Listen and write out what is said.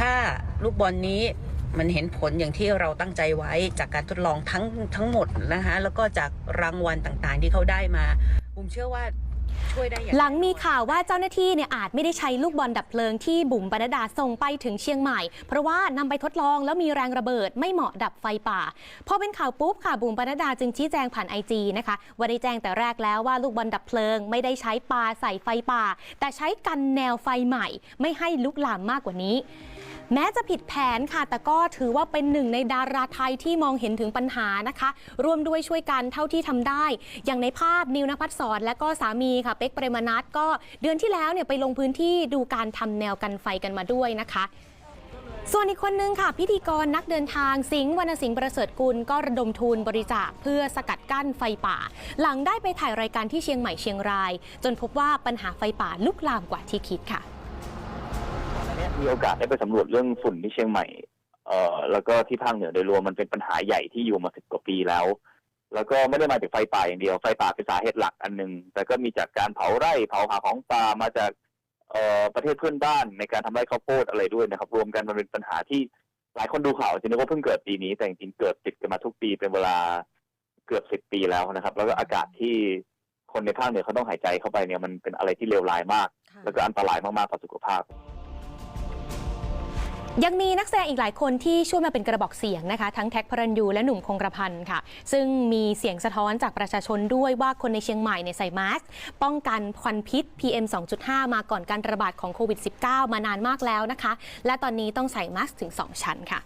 ถ้าลูกบอลนี้มันเห็นผลอย่างที่เราตั้งใจไว้จากการทดลองทั้งทั้งหมดนะคะแล้วก็จากรางวัลต่างๆที่เขาได้มาบุมเชื่อว่า หลังมีข่าวว่าเจ้าหน้าที่เนี่ยอาจไม่ได้ใช้ลูกบอลดับเพลิงที่บุ๋มปนดาส่งไปถึงเชียงใหม่ เพราะว่านำไปทดลองแล้วมีแรงระเบิดไม่เหมาะดับไฟป่าพอเป็นข่าวปุ๊บค่ะบุ๋มปนดาจึงชี้แจงผ่านไอจีนะคะว่าได้แจ้งแต่แรกแล้วว่าลูกบอลดับเพลิง ไม่ได้ใช้ปาใส่ไฟป่า แต่ใช้กันแนวไฟใหม่ ไม่ให้ลุกลามมากกว่านี้แม้จะผิดแผนค่ะ แต่ก็ถือว่าเป็นหนึ่งในดาราไทยที่มองเห็นถึงปัญหานะคะ ร่วมด้วยช่วยกันเท่าที่ทำได้ อย่างในภาพนิวนภัสสรและก็สามีค่ะเป๊กเปรมนัทก็เดือนที่แล้วเนี่ยไปลงพื้นที่ดูการทำแนวกันไฟกันมาด้วยนะคะ ส่วนอีกคนนึงค่ะ พิธีกรนักเดินทางสิงห์วรรณสิงห์ประเสริฐกุลก็ระดมทุนบริจาคเพื่อสกัดกั้นไฟป่า หลังได้ไปถ่ายรายการที่เชียงใหม่เชียงราย จนพบว่าปัญหาไฟป่าลุกลามกว่าที่คิดค่ะมีโอกาสได้ไปสำรวจเรื่องฝุ่นที่เชียงใหม่เอ่อแล้วก็ที่ภาคเหนือโดยรวมมันเป็นปัญหาใหญ่ที่อยู่มาสิบกว่าปีแล้ว แล้วก็ไม่ได้มาจากไฟป่าอย่างเดียวไฟป่าเป็นสาเหตุหลักอันหนึ่งแต่ก็มีจากการเผาไร่เผาหาของป่ามาจากเอ่อประเทศเพื่อนบ้านในการทำไร่ข้าวโพดอะไรด้วยนะครับ รวมกันมันเป็นปัญหาที่หลายคนดูข่าวจะนึกว่าเพิ่งเกิดปีนี้ แต่จริงๆเกิดติดกันมาทุกปีเป็นเวลาเกือบสิบปีแล้วนะครับ แล้วก็อากาศที่คนในภาคเหนือเขาต้องหายใจเข้าไปเนี่ยมันเป็นอะไรที่เลวร้ายมาก แล้วก็อันตรายมากๆต่อสุขภาพ ยังมีนักแสดงอีกหลายคนที่ช่วยมาเป็นกระบอกเสียงนะคะ ทั้งแท็กพระรันยูและหนุ่มคงกระพันธ์ค่ะ ซึ่งมีเสียงสะท้อนจากประชาชนด้วยว่าคนในเชียงใหม่เนี่ยใส่มาสก์ป้องกันควันพิษ PM 2.5 มาก่อนการระบาดของโควิด -19 มานานมากแล้วนะคะ และตอนนี้ต้องใส่มาสก์ถึง 2 ชั้นค่ะ